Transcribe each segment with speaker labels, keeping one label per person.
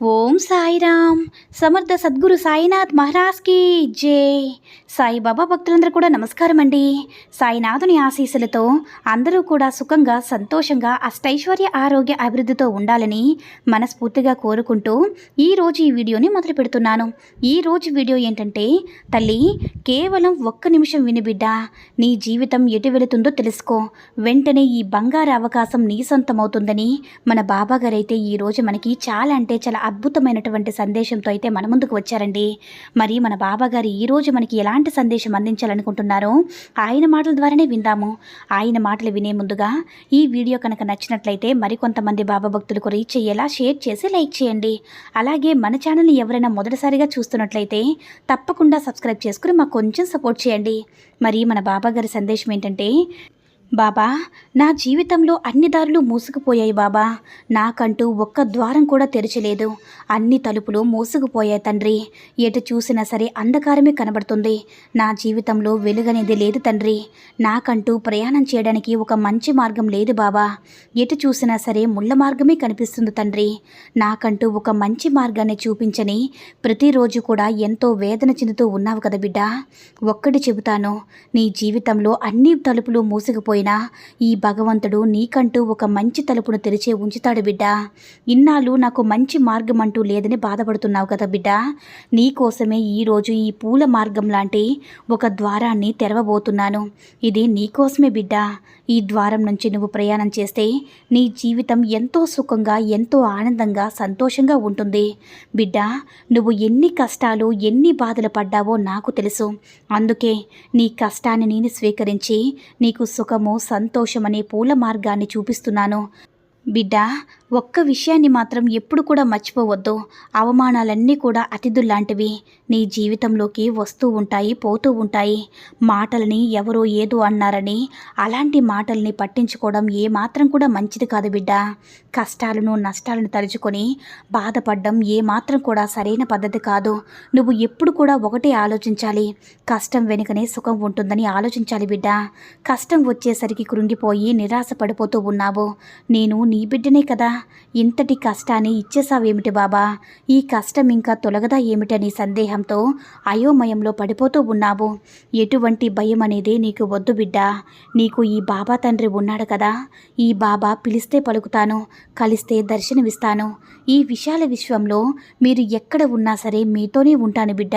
Speaker 1: ఓం సాయిరామ్. సమర్థ సద్గురు సాయినాథ్ మహారాజ్కి జై. సాయిబాబా భక్తులందరూ కూడా నమస్కారం అండి సాయినాథుని ఆశీస్సులతో అందరూ కూడా సుఖంగా సంతోషంగా అష్టైశ్వర్య ఆరోగ్య అభివృద్ధితో ఉండాలని మనస్ఫూర్తిగా కోరుకుంటూ ఈరోజు ఈ వీడియోని మొదలు పెడుతున్నాను. ఈరోజు వీడియో ఏంటంటే తల్లి కేవలం ఒక్క నిమిషం వినిబిడ్డ నీ జీవితం ఎటు వెళుతుందో తెలుసుకో. వెంటనే ఈ బంగారు అవకాశం నీ సొంతమవుతుందని మన బాబాగారైతే ఈరోజు మనకి చాలా అంటే చాలా అద్భుతమైనటువంటి సందేశంతో అయితే మన ముందుకు వచ్చారండి. మరి మన బాబాగారు ఈరోజు మనకి ఎలాంటి సందేశం అందించాలనుకుంటున్నారో ఆయన మాటల ద్వారానే విందాము. ఆయన మాటలు వినే ముందుగా ఈ వీడియో కనుక నచ్చినట్లయితే మరికొంతమంది బాబా భక్తులకు రీచ్ అయ్యేలా షేర్ చేసి లైక్ చేయండి. అలాగే మన ఛానల్ని ఎవరైనా మొదటిసారిగా చూస్తున్నట్లయితే తప్పకుండా సబ్స్క్రైబ్ చేసుకుని మాకు కొంచెం సపోర్ట్ చేయండి. మరి మన బాబాగారి సందేశం ఏంటంటే బాబా నా జీవితంలో అన్ని దారులు మూసుకుపోయాయి బాబా. నాకంటూ ఒక్క ద్వారం కూడా తెరచలేదు. అన్ని తలుపులు మూసుకుపోయాయి తండ్రి. ఎటు చూసినా సరే అంధకారమే కనబడుతుంది. నా జీవితంలో వెలుగనేది లేదు తండ్రి. నాకంటూ ప్రయాణం చేయడానికి ఒక మంచి మార్గం లేదు బాబా. ఎటు చూసినా సరే ముళ్ళ మార్గమే కనిపిస్తుంది తండ్రి. నాకంటూ ఒక మంచి మార్గాన్ని చూపించని ప్రతిరోజు కూడా ఎంతో వేదన చెందుతూ ఉన్నావు కదా బిడ్డ. ఒక్కటి చెబుతాను నీ జీవితంలో అన్ని తలుపులు మూసుకుపోయినా ఈ భగవంతుడు నీకంటూ ఒక మంచి తలుపును తెరిచే ఉంచుతాడు బిడ్డ. ఇన్నాళ్ళు నాకు మంచి మార్గం అంటూ లేదని బాధపడుతున్నావు కదా బిడ్డ. నీకోసమే ఈరోజు ఈ పూల మార్గం లాంటి ఒక ద్వారాన్ని తెరవబోతున్నాను. ఇది నీకోసమే బిడ్డ. ఈ ద్వారం నుంచి నువ్వు ప్రయాణం చేస్తే నీ జీవితం ఎంతో సుఖంగా ఎంతో ఆనందంగా సంతోషంగా ఉంటుంది. బిడ్డ నువ్వు ఎన్ని కష్టాలు ఎన్ని బాధలు పడ్డావో నాకు తెలుసు. అందుకే నీ కష్టాన్ని నేను స్వీకరించి నీకు సుఖం సంతోషమనే పూల మార్గాన్ని చూపిస్తున్నాను. బిడ్డ ఒక్క విషయాన్ని మాత్రం ఎప్పుడు కూడా మర్చిపోవద్దు. అవమానాలన్నీ కూడా అతిథుల్లాంటివి. నీ జీవితంలోకి వస్తూ ఉంటాయి పోతూ ఉంటాయి. మాటలని ఎవరో ఏదో అన్నారని. అలాంటి మాటల్ని పట్టించుకోవడం ఏమాత్రం కూడా మంచిది కాదు బిడ్డ. కష్టాలను నష్టాలను తలుచుకొని బాధపడడం ఏమాత్రం కూడా సరైన పద్ధతి కాదు. నువ్వు ఎప్పుడు కూడా ఒకటే ఆలోచించాలి. కష్టం వెనుకనే సుఖం ఉంటుందని ఆలోచించాలి బిడ్డ. కష్టం వచ్చేసరికి కృంగిపోయి నిరాశ పడిపోతూ ఉన్నావు. నేను నీ బిడ్డనే కదా. ఇంతటి కష్టాన్ని ఇచ్చేసావేమిటి బాబా? ఈ కష్టం ఇంకా తొలగదా ఏమిటని సందేహంతో అయోమయంలో పడిపోతూ ఉన్నావు. ఎటువంటి భయం అనేది నీకు వద్దు బిడ్డ. నీకు ఈ బాబా తండ్రి ఉన్నాడు కదా. ఈ బాబా పిలిస్తే పలుకుతాను కలిస్తే దర్శనమిస్తాను. ఈ విశాల విశ్వంలో మీరు ఎక్కడ ఉన్నా సరే మీతోనే ఉంటాను బిడ్డ.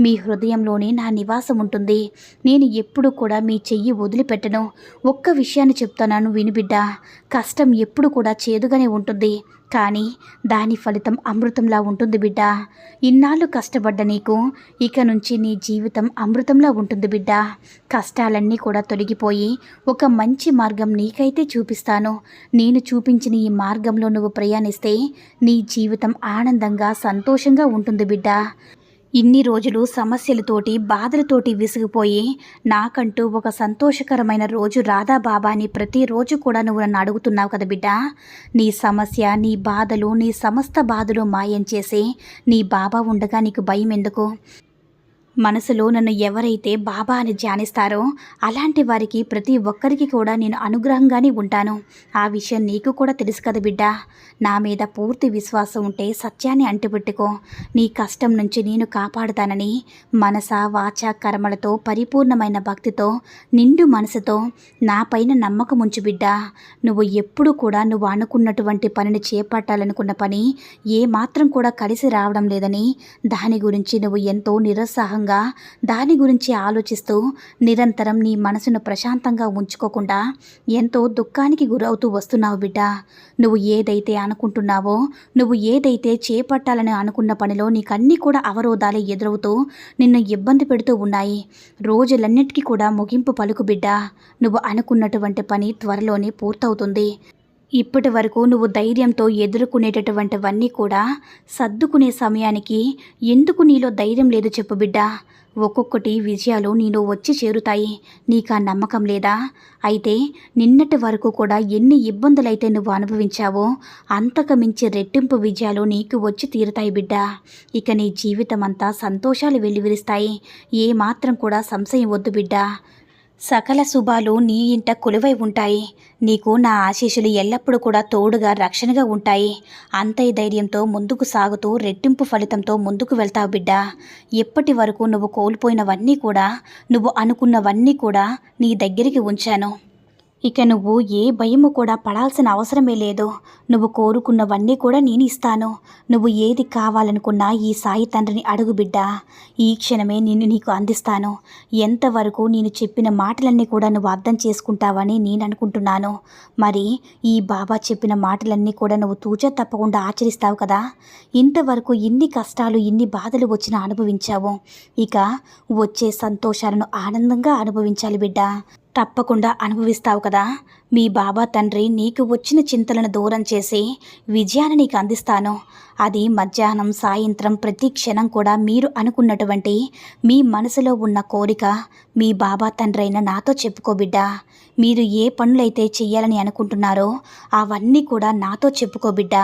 Speaker 1: మీ హృదయంలోనే నా నివాసం ఉంటుంది. నేను ఎప్పుడు కూడా మీ చెయ్యి వదిలిపెట్టను. ఒక్క విషయాన్ని చెప్తున్నాను వినిబిడ్డ కష్టం ఎప్పుడు కూడా చేదుగానే ఉంటుంది. కానీ దాని ఫలితం అమృతంలా ఉంటుంది బిడ్డ. ఇన్నాళ్ళు కష్టపడ్డ నీకు ఇక నుంచి నీ జీవితం అమృతంలా ఉంటుంది బిడ్డ. కష్టాలన్నీ కూడా తొలగిపోయి ఒక మంచి మార్గం నీకైతే చూపిస్తాను. నేను చూపించిన ఈ మార్గంలో నువ్వు ప్రయాణిస్తే నీ జీవితం ఆనందంగా సంతోషంగా ఉంటుంది బిడ్డ. ఇన్ని రోజులు సమస్యలతోటి బాధలతోటి విసిగిపోయి నాకంటూ ఒక సంతోషకరమైన రోజు రాధా బాబాని ప్రతిరోజు కూడా నువ్వు నన్ను అడుగుతున్నావు కదా బిడ్డ. నీ సమస్య నీ బాధలు నీ సమస్త బాధలు మాయం చేసి నీ బాబా ఉండగా నీకు భయం ఎందుకు? మనసులో నన్ను ఎవరైతే బాబా అని ధ్యానిస్తారో అలాంటి వారికి ప్రతి ఒక్కరికి కూడా నేను అనుగ్రహంగానే ఉంటాను. ఆ విషయం నీకు కూడా తెలుసు కదా బిడ్డ. నా మీద పూర్తి విశ్వాసం ఉంటే సత్యాన్ని అంటిపెట్టుకో. నీ కష్టం నుంచి నేను కాపాడుతానని మనస వాచ కర్మలతో పరిపూర్ణమైన భక్తితో నిండు మనసుతో నా పైన నమ్మకం ఉంచు బిడ్డ. నువ్వు ఎప్పుడు కూడా నువ్వు అనుకున్నటువంటి పనిని చేపట్టాలనుకున్న పని ఏ మాత్రం కూడా కలిసి రావడం లేదని దాని గురించి నువ్వు ఎంతో నిరుత్సాహంగా దాని గురించి ఆలోచిస్తూ నిరంతరం నీ మనసును ప్రశాంతంగా ఉంచుకోకుండా ఎంతో దుఃఖానికి గురవుతూ వస్తున్నావు బిడ్డ. నువ్వు ఏదైతే అనుకుంటున్నావో నువ్వు ఏదైతే చేపట్టాలని అనుకున్న పనిలో నీకన్నీ కూడా అవరోధాలే ఎదురవుతూ నిన్ను ఇబ్బంది పెడుతూ ఉన్నాయి. రోజులన్నిటికీ కూడా ముగింపు పలుకు బిడ్డ. నువ్వు అనుకున్నటువంటి పని త్వరలోనే పూర్తవుతుంది. ఇప్పటి వరకు నువ్వు ధైర్యంతో ఎదుర్కొనేటటువంటివన్నీ కూడా సర్దుకునే సమయానికి ఎందుకు నీలో ధైర్యం లేదు చెప్పు బిడ్డ. ఒక్కొక్కటి విజయాలు నీలో వచ్చి చేరుతాయి. నీకు ఆ నమ్మకం లేదా? అయితే నిన్నటి వరకు కూడా ఎన్ని ఇబ్బందులైతే నువ్వు అనుభవించావో అంతకు మించి రెట్టింపు విజయాలు నీకు వచ్చి తీరుతాయి బిడ్డ. ఇక నీ జీవితం అంతా సంతోషాలు వెల్లివిరుస్తాయి. ఏమాత్రం కూడా సంశయం వద్దు బిడ్డ. సకల శుభాలు నీ ఇంట కొలువై ఉంటాయి. నీకు నా ఆశీస్సులు ఎల్లప్పుడూ కూడా తోడుగా రక్షణగా ఉంటాయి. అంతై ధైర్యంతో ముందుకు సాగుతూ రెట్టింపు ఫలితంతో ముందుకు వెళ్తావు బిడ్డ. ఇప్పటి వరకు నువ్వు కోల్పోయినవన్నీ కూడా నువ్వు అనుకున్నవన్నీ కూడా నీ దగ్గరికి ఉంచాను. ఇక నువ్వు ఏ భయము కూడా పడాల్సిన అవసరమే లేదు. నువ్వు కోరుకున్నవన్నీ కూడా నేను ఇస్తాను. నువ్వు ఏది కావాలనుకున్నా ఈ సాయి తండ్రిని అడుగు బిడ్డ. ఈ క్షణమే నిన్ను నీకు అందిస్తాను. ఎంతవరకు నేను చెప్పిన మాటలన్నీ కూడా నువ్వు అర్థం చేసుకుంటావని నేను అనుకుంటున్నాను. మరి ఈ బాబా చెప్పిన మాటలన్నీ కూడా నువ్వు తూచా తప్పకుండా ఆచరిస్తావు కదా? ఇంతవరకు ఇన్ని కష్టాలు ఇన్ని బాధలు వచ్చినా అనుభవించావు. ఇక వచ్చే సంతోషాలను ఆనందంగా అనుభవించాలి బిడ్డ. తప్పకుండా అనుభవిస్తావు కదా. మీ బాబా తండ్రి నీకు వచ్చిన చింతలను దూరం చేసి విజయాన్ని నీకు అందిస్తాను. అది మధ్యాహ్నం సాయంత్రం ప్రతి క్షణం కూడా మీరు అనుకున్నటువంటి మీ మనసులో ఉన్న కోరిక మీ బాబా తండ్రైన నాతో చెప్పుకో బిడ్డ. మీరు ఏ పనులైతే చెయ్యాలని అనుకుంటున్నారో అవన్నీ కూడా నాతో చెప్పుకో బిడ్డ.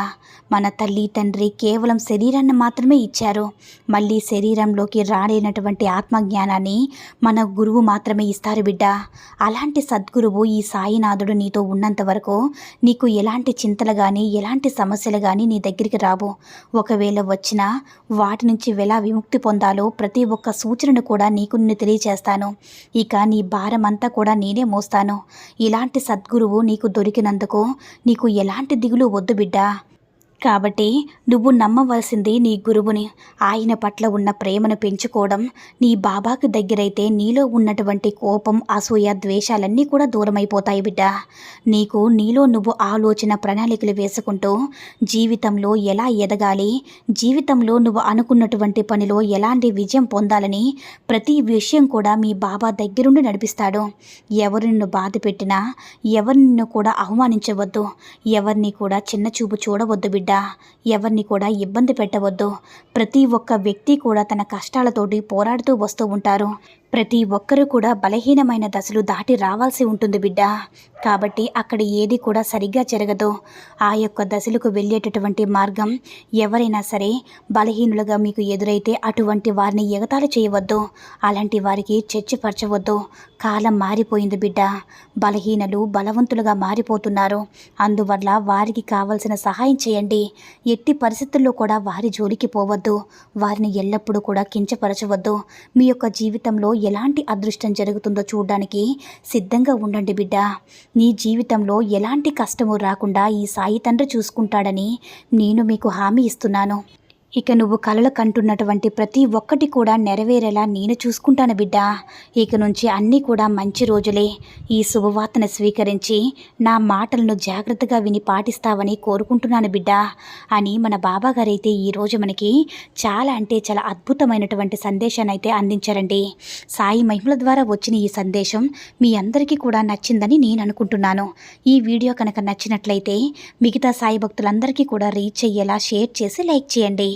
Speaker 1: మన తల్లి తండ్రి కేవలం శరీరాన్ని మాత్రమే ఇచ్చారు. మళ్ళీ శరీరంలోకి రాలేనటువంటి ఆత్మజ్ఞానాన్ని మన గురువు మాత్రమే ఇస్తారు బిడ్డ. అలాంటి సద్గురువు ఈ సాయినాథుడు నీతో ఉన్నంత వరకు నీకు ఎలాంటి చింతలు కానీ ఎలాంటి సమస్యలు కానీ నీ దగ్గరికి రావు. ఒకవేళ వచ్చినా వాటి నుంచి ఎలా విముక్తి పొందాలో ప్రతి ఒక్క సూచనను కూడా నీకు నిన్ను తెలియచేస్తాను ఇక నీ భారం అంతా కూడా నేనే మోస్తాను. ఇలాంటి సద్గురువు నీకు దొరికినందుకు నీకు ఎలాంటి దిగులు వద్దు బిడ్డా. కాబట్టి నువ్వు నమ్మవలసింది నీ గురువుని. ఆయన పట్ల ఉన్న ప్రేమను పెంచుకోవడం నీ బాబాకు దగ్గరైతే నీలో ఉన్నటువంటి కోపం అసూయ ద్వేషాలన్నీ కూడా దూరమైపోతాయి బిడ్డ. నీకు నీలో నువ్వు ఆలోచన ప్రణాళికలు వేసుకుంటూ జీవితంలో ఎలా ఎదగాలి జీవితంలో నువ్వు అనుకున్నటువంటి పనిలో ఎలాంటి విజయం పొందాలని ప్రతి విషయం కూడా మీ బాబా దగ్గరుండి నడిపిస్తాడు. ఎవరు నిన్ను బాధ పెట్టినా ఎవరిని కూడా అవమానించవద్దు. ఎవరిని కూడా చిన్న చూపు చూడవద్దు బిడ్డ. ఎవరిని కూడా ఇబ్బంది పెట్టవద్దు. ప్రతి ఒక్క వ్యక్తి కూడా తన కష్టాలతోటి పోరాడుతూ వస్తూ ఉంటారు. ప్రతి ఒక్కరూ కూడా బలహీనమైన దశలు దాటి రావాల్సి ఉంటుంది బిడ్డ. కాబట్టి అక్కడ ఏది కూడా సరిగ్గా జరగదు. ఆ యొక్క దశలకు వెళ్ళేటటువంటి మార్గం ఎవరైనా సరే బలహీనులుగా మీకు ఎదురైతే అటువంటి వారిని ఎగతాళి చేయవద్దు. అలాంటి వారికి చర్చపరచవద్దు కాలం మారిపోయింది బిడ్డ. బలహీనలు బలవంతులుగా మారిపోతున్నారు. అందువల్ల వారికి కావలసిన సహాయం చేయండి. ఎట్టి పరిస్థితుల్లో కూడా వారి జోలికి పోవద్దు. వారిని ఎల్లప్పుడూ కూడా కించపరచవద్దు. మీ యొక్క జీవితంలో ఎలాంటి అదృష్టం జరుగుతుందో చూడడానికి సిద్ధంగా ఉండండి బిడ్డ. నీ జీవితంలో ఎలాంటి కష్టము రాకుండా ఈ సాయి తండ్రి చూసుకుంటాడని నేను మీకు హామీ ఇస్తున్నాను. ఇక నువ్వు కలలు కంటున్నటువంటి ప్రతి ఒక్కటి కూడా నెరవేరేలా నేను చూసుకుంటాను బిడ్డ. ఇక నుంచి అన్నీ కూడా మంచి రోజులే. ఈ శుభవార్తను స్వీకరించి నా మాటలను జాగ్రత్తగా విని పాటిస్తావని కోరుకుంటున్నాను బిడ్డ. అని మన బాబాగారైతే ఈరోజు మనకి చాలా అంటే చాలా అద్భుతమైనటువంటి సందేశాన్ని అయితే అందించారండి. సాయి మహిమల ద్వారా వచ్చిన ఈ సందేశం మీ అందరికీ కూడా నచ్చిందని నేను అనుకుంటున్నాను. ఈ వీడియో కనుక నచ్చినట్లయితే మిగతా సాయి భక్తులందరికీ కూడా రీచ్ అయ్యేలా షేర్ చేసి లైక్ చేయండి.